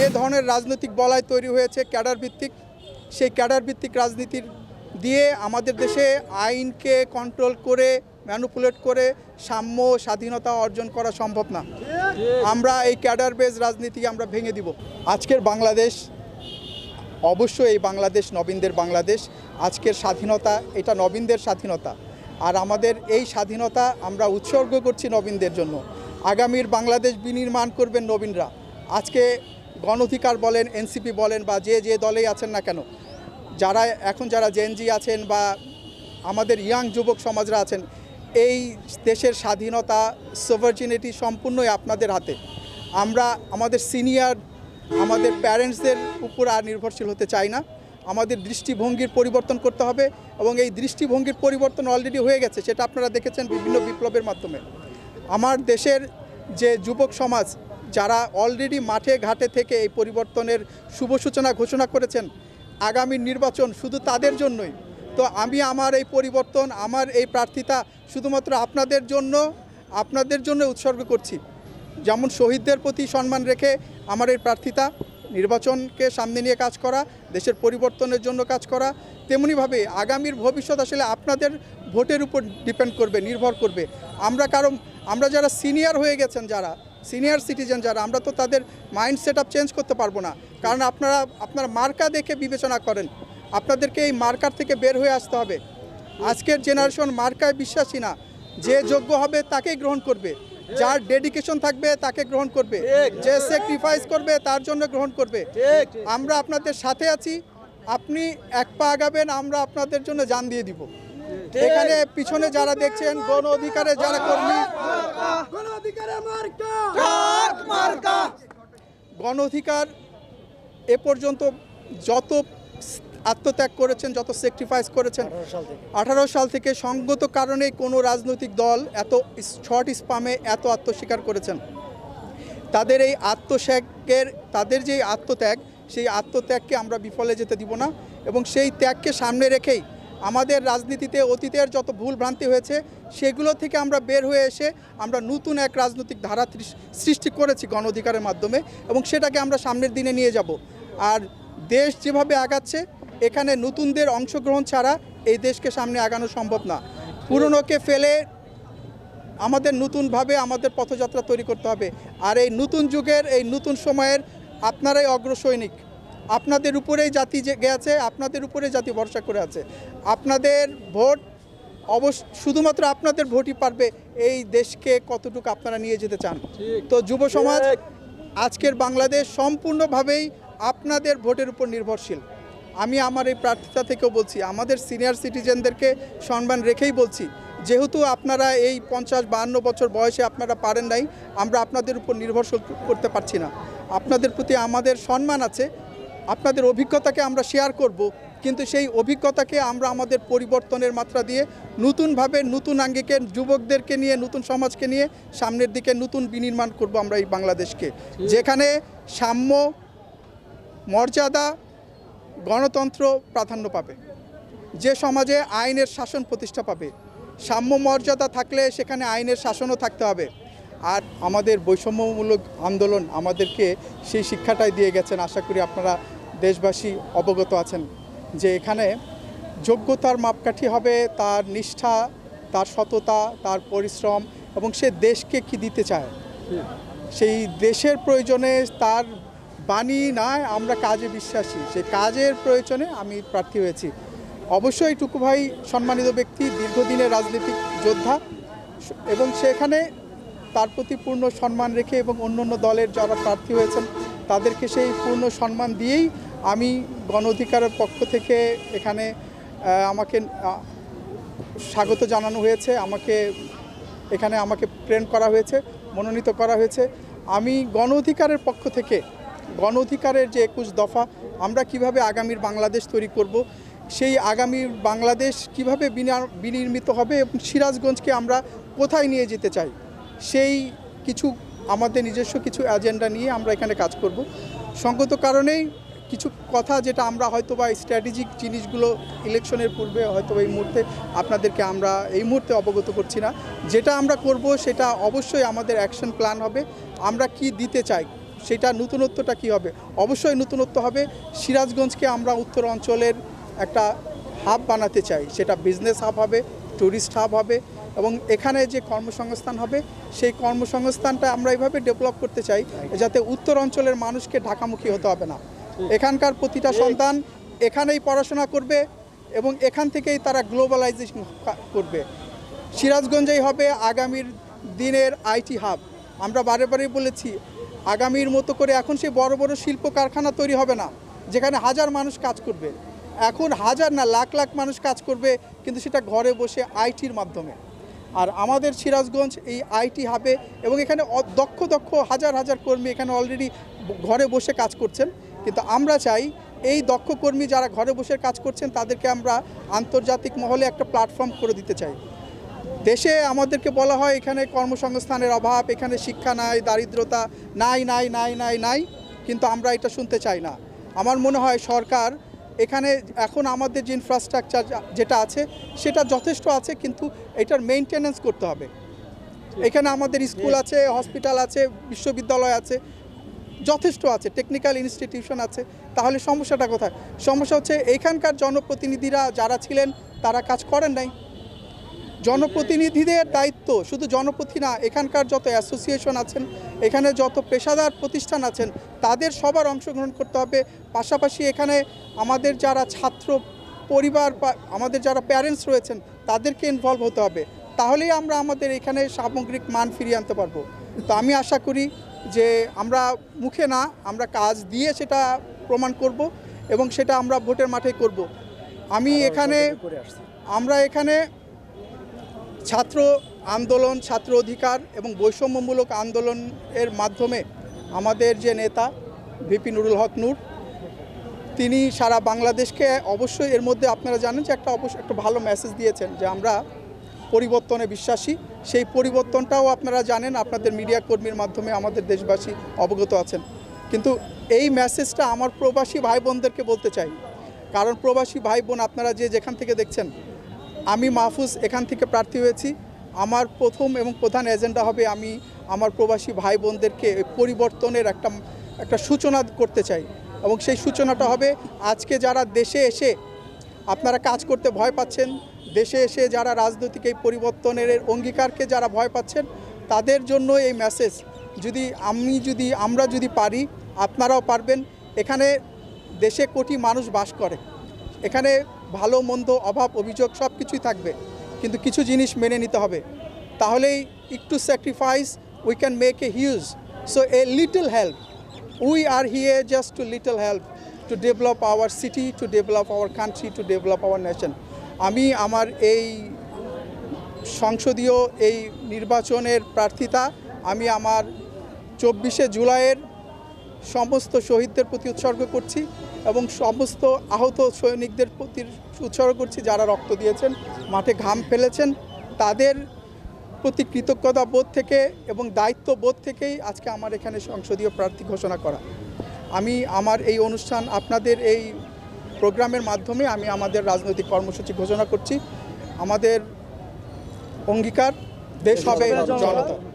যে ধরনের রাজনৈতিক বলয় তৈরি হয়েছে ক্যাডার ভিত্তিক সেই ক্যাডার ভিত্তিক রাজনীতির দিয়ে আমাদের দেশে আইনকে কন্ট্রোল করে ম্যানুপুলেট করে সাম্য, স্বাধীনতা অর্জন করা সম্ভব না। আমরা এই ক্যাডার বেজ রাজনীতি আমরা ভেঙে দিব। আজকের বাংলাদেশ, অবশ্যই এই বাংলাদেশ নবীনদের বাংলাদেশ। আজকের স্বাধীনতা, এটা নবীনদের স্বাধীনতা। আর আমাদের এই স্বাধীনতা আমরা উৎসর্গ করছি নবীনদের জন্য। আগামীর বাংলাদেশ বিনির্মাণ করবেন নবীনরা। আজকে গণঅধিকার বলেন, এনসিপি বলেন বা যে যে দলেই আছেন না কেন, যারা এখন যারা জেনজি আছেন বা আমাদের ইয়াং যুবক সমাজরা আছেন, এই দেশের স্বাধীনতা সোভার্জিনিটি সম্পূর্ণই আপনাদের হাতে। আমরা আমাদের সিনিয়র আমাদের প্যারেন্টসদের উপর আর নির্ভরশীল হতে চাই না। আমাদের দৃষ্টিভঙ্গির পরিবর্তন করতে হবে এবং এই দৃষ্টিভঙ্গির পরিবর্তন অলরেডি হয়ে গেছে, সেটা আপনারা দেখেছেন বিভিন্ন বিপ্লবের মাধ্যমে। আমার দেশের যে যুবক সমাজ যারা অলরেডি মাঠে, ঘাটে থেকে এই পরিবর্তনের শুভ সূচনা ঘোষণা করেছেন, আগামী নির্বাচন শুধু তাদের জন্যই। তো আমি আমার এই পরিবর্তন, আমার এই প্রার্থিতা শুধুমাত্র আপনাদের জন্য আপনাদের জন্য উৎসর্গ করছি। যেমন শহীদদের প্রতি সম্মান রেখে আমার এই প্রার্থিতা, নির্বাচনকে সামনে নিয়ে কাজ করা, দেশের পরিবর্তনের জন্য কাজ করা, তেমনিভাবে আগামীর ভবিষ্যৎ আসলে আপনাদের ভোটের উপর ডিপেন্ড করবে, নির্ভর করবে। আমরা কারণ, আমরা যারা সিনিয়র হয়ে গেছেন যারা সিনিয়র সিটিজেন যারা আমরা তো তাদের মাইন্ড সেট আপ চেঞ্জ করতে পারব না। কারণ আপনারা আপনার মার্কা দেখে বিবেচনা করেন। আপনাদেরকে এই মার্কার থেকে বের হয়ে আসতে হবে। আজকের জেনারেশন মার্কায় বিশ্বাসী না। যে যোগ্য হবে তাকেই গ্রহণ করবে। যার ডেডিকেশন থাকবে তাকে গ্রহণ করবে। যে স্যাক্রিফাইস করবে তার জন্য গ্রহণ করবে। আমরা আপনাদের সাথে আছি। আপনি এক পা আগাবেন আমরা আপনাদের জন্য জান দিয়ে দিব। এখানে পিছনে যারা দেখছেন গণ অধিকারে যারা কর্মী গণ অধিকার এ পর্যন্ত যত আত্মত্যাগ করেছেন যত স্যাক্রিফাইস করেছেন আঠারো সাল থেকে সঙ্গত কারণে কোনো রাজনৈতিক দল এত শর্ট স্পামে এত আত্মস্বীকার করেছেন। তাদের এই আত্মত্যাগের তাদের যে আত্মত্যাগ সেই আত্মত্যাগকে আমরা বিফলে যেতে দিব না এবং সেই ত্যাগকে সামনে রেখেই আমাদের রাজনীতিতে অতীতের যত ভুল ভ্রান্তি হয়েছে, সেগুলো থেকে আমরা বের হয়ে এসে আমরা নতুন এক রাজনৈতিক ধারা সৃষ্টি করেছি গণ অধিকারের মাধ্যমে এবং সেটাকে আমরা সামনের দিনে নিয়ে যাব। আর দেশ যেভাবে আগাচ্ছে, এখানে নতুনদের অংশগ্রহণ ছাড়া এই দেশকে সামনে আগানো সম্ভব না। পুরনোকে ফেলে আমাদের নতুনভাবে আমাদের পথযাত্রা তৈরি করতে হবে। আর এই নতুন যুগের, এই নতুন সময়ের আপনারাই অগ্রসৈনিক। আপনাদের উপরেই জাতি যে গেছে আপনাদের উপরে জাতি ভরসা করে আছে। আপনাদের ভোট অবশ্য শুধুমাত্র আপনাদের ভোটই পারবে এই দেশকে কতটুকু আপনারা নিয়ে যেতে চান। তো যুব সমাজ আজকের বাংলাদেশ সম্পূর্ণভাবেই আপনাদের ভোটের উপর নির্ভরশীল। আমি আমার এই প্রার্থিতা থেকেও বলছি আমাদের সিনিয়র সিটিজেনদেরকে সম্মান রেখেই বলছি যেহেতু আপনারা এই পঞ্চাশ বাহান্ন বছর বয়সে আপনারা পারেন নাই আমরা আপনাদের উপর নির্ভরশীল করতে পারছি না। আপনাদের প্রতি আমাদের সম্মান আছে আপনাদের অভিজ্ঞতাকে আমরা শেয়ার করব, কিন্তু সেই অভিজ্ঞতাকে আমরা আমাদের পরিবর্তনের মাত্রা দিয়ে নতুনভাবে নতুন আঙ্গিকে, যুবকদেরকে নিয়ে, নতুন সমাজকে নিয়ে সামনের দিকে নতুন বিনির্মাণ করব আমরা এই বাংলাদেশকে। যেখানে সাম্য, মর্যাদা, গণতন্ত্র প্রাধান্য পাবে। যে সমাজে আইনের শাসন প্রতিষ্ঠা পাবে। সাম্য মর্যাদা থাকলে সেখানে আইনের শাসনও থাকতে হবে। আর আমাদের বৈষম্যমূলক আন্দোলন আমাদেরকে সেই শিক্ষাটাই দিয়ে গেছেন। আশা করি আপনারা দেশবাসী অবগত আছেন যে এখানে যোগ্যতার মাপকাঠি হবে, তার নিষ্ঠা, তার সততা, তার পরিশ্রম এবং সে দেশকে কি দিতে চায়। সেই দেশের প্রয়োজনে তার বাণী নয় আমরা কাজে বিশ্বাসী। সেই কাজের প্রয়োজনে আমি প্রার্থী হয়েছি। অবশ্যই টুকু ভাই সম্মানিত ব্যক্তি, দীর্ঘদিনের রাজনৈতিক যোদ্ধা এবং সেখানে তার প্রতি পূর্ণ সম্মান রেখে এবং অন্য অন্য দলের যারা প্রার্থী হয়েছেন, তাদেরকে সেই পূর্ণ সম্মান দিয়েই আমি গণ অধিকারের পক্ষ থেকে এখানে আমাকে স্বাগত জানানো হয়েছে, আমাকে, এখানে আমাকে প্রেরণ করা হয়েছে, মনোনীত করা হয়েছে। আমি গণ অধিকারের পক্ষ থেকে, গণ অধিকারের যে একুশ দফা, আমরা কীভাবে আগামীর বাংলাদেশ তৈরি করব, সেই আগামীর বাংলাদেশ কীভাবে বিনা- বিনির্মিত হবে এবং সিরাজগঞ্জকে আমরা কোথায় নিয়ে যেতে চাই? সেই কিছু, আমাদের নিজস্ব কিছু এজেন্ডা নিয়ে আমরা এখানে কাজ করব। সঙ্গত কারণেই কিছু কথা যেটা আমরা হয়তো বা স্ট্র্যাটেজিক জিনিসগুলো ইলেকশনের পূর্বে হয়তো এই মুহূর্তে আপনাদেরকে আমরা এই মুহূর্তে অবগত করছি না। যেটা আমরা করব সেটা অবশ্যই আমাদের অ্যাকশন প্ল্যান হবে। আমরা কি দিতে চাই, সেটা নতুনত্বটা কি হবে? অবশ্যই নতুনত্ব হবে। সিরাজগঞ্জকে আমরা উত্তর অঞ্চলের একটা হাব বানাতে চাই। সেটা বিজনেস হাব হবে ট্যুরিস্ট হাব হবে। এবং এখানে যে কর্মসংস্থান হবে, সেই কর্মসংস্থানটা আমরা এইভাবে ডেভেলপ করতে চাই যাতে উত্তর অঞ্চলের মানুষকে ঢাকামুখী হতে হবে না। এখানকার প্রতিটা সন্তান এখানেই পড়াশোনা করবে এবং এখান থেকেই তারা গ্লোবালাইজেশন করবে। সিরাজগঞ্জেই হবে আগামীর দিনের আইটি হাব। আমরা বারে বারে বলেছি, আগামীর মতো করে এখন সেই বড় বড় শিল্প কারখানা তৈরি হবে না, যেখানে হাজার মানুষ কাজ করবে। এখন হাজার না, লাখ লাখ মানুষ কাজ করবে, কিন্তু সেটা ঘরে বসে আইটির মাধ্যমে। আর আমাদের সিরাজগঞ্জ এই আইটি হাবে এবং এখানে দক্ষ দক্ষ হাজার হাজার কর্মী এখানে অলরেডি ঘরে বসে কাজ করছেন। কিন্তু আমরা চাই এই দক্ষ কর্মী যারা ঘরে বসে কাজ করছেন, তাদেরকে আমরা আন্তর্জাতিক মহলে একটা প্ল্যাটফর্ম করে দিতে চাই। দেশে আমাদেরকে বলা হয় এখানে কর্মসংস্থানের অভাব, এখানে শিক্ষা নাই, দারিদ্রতা নাই নাই নাই নাই নাই, কিন্তু আমরা এটা শুনতে চাই না। আমার মনে হয় সরকার এখানে এখন আমাদের যে ইনফ্রাস্ট্রাকচার যেটা আছে সেটা যথেষ্ট আছে কিন্তু এটার মেনটেনেন্স করতে হবে। এখানে আমাদের স্কুল আছে হসপিটাল আছে বিশ্ববিদ্যালয় আছে যথেষ্ট আছে টেকনিক্যাল ইনস্টিটিউশন আছে। তাহলে সমস্যাটা কোথায়? সমস্যা হচ্ছে এখানকার জনপ্রতিনিধিরা যারা ছিলেন তারা কাজ করেন নাই। জনপ্রতিনিধিদের দায়িত্ব শুধু জনপ্রতি না এখানকার যত অ্যাসোসিয়েশন আছেন এখানে যত পেশাদার প্রতিষ্ঠান আছেন তাদের সবার অংশগ্রহণ করতে হবে। পাশাপাশি এখানে আমাদের যারা ছাত্র পরিবার আমাদের যারা প্যারেন্টস রয়েছেন তাদেরকে ইনভলভ হতে হবে। তাহলেই আমরা আমাদের এখানে সামগ্রিক মান ফিরিয়ে আনতে পারব। তো আমি আশা করি যে আমরা মুখে না আমরা কাজ দিয়ে সেটা প্রমাণ করব এবং সেটা আমরা ভোটের মাঠে করব। আমি এখানে আমরা এখানে ছাত্র আন্দোলন, ছাত্র অধিকার এবং বৈষম্যমূলক আন্দোলনের মাধ্যমে আমাদের যে নেতা ভিপি নুরুল হক নূর, তিনি সারা বাংলাদেশকে অবশ্যই এর মধ্যে আপনারা জানেন যে একটা অবশ্য একটা ভালো মেসেজ দিয়েছেন যে আমরা পরিবর্তনে বিশ্বাসী। সেই পরিবর্তনটাও আপনারা জানেন, আপনাদের মিডিয়া কর্মীর মাধ্যমে আমাদের দেশবাসী অবগত আছেন। কিন্তু এই মেসেজটা আমার প্রবাসী ভাই বোনদেরকে বলতে চাই। কারণ প্রবাসী ভাই বোন আপনারা যে যেখান থেকে দেখছেন আমি মাহফুজ এখান থেকে প্রার্থী হয়েছি। আমার প্রথম এবং প্রধান এজেন্ডা হবে আমি আমার প্রবাসী ভাই বোনদেরকে পরিবর্তনের একটা একটা সূচনা করতে চাই। এবং সেই সূচনাটা হবে, আজকে যারা দেশে এসে আপনারা কাজ করতে ভয় পাচ্ছেন, দেশে এসে যারা রাজনৈতিক এই পরিবর্তনের অঙ্গীকারকে যারা ভয় পাচ্ছেন, তাদের জন্য এই মেসেজ যদি আমি যদি, আমরা যদি পারি, আপনারাও পারবেন। এখানে দেশে কোটি মানুষ বাস করে। এখানে ভালো, মন্দ, অভাব, অভিযোগ সব কিছুই থাকবে। কিন্তু কিছু জিনিস মেনে নিতে হবে। তাহলেই একটু sacrifice we can make a huge so a little help we are here just to little help to develop our city to develop our country to develop our nation আমি আমার এই সংসদীয় এই নির্বাচনের প্রার্থিতা, আমি আমার চব্বিশে জুলাইয়ের সমস্ত শহীদদের প্রতি উৎসর্গ করছি। এবং সমস্ত আহত সৈনিকদের প্রতি উৎসর্গ করছি যারা রক্ত দিয়েছেন মাঠে ঘাম ফেলেছেন তাদের প্রতি কৃতজ্ঞতা বোধ থেকে এবং দায়িত্ব বোধ থেকেই আজকে আমার এখানে সংসদীয় প্রার্থী ঘোষণা করা। আমি আমার এই অনুষ্ঠান আপনাদের এই প্রোগ্রামের মাধ্যমে আমি আমাদের রাজনৈতিক কর্মসূচি ঘোষণা করছি। আমাদের অঙ্গীকার দেশ হবে জনতা।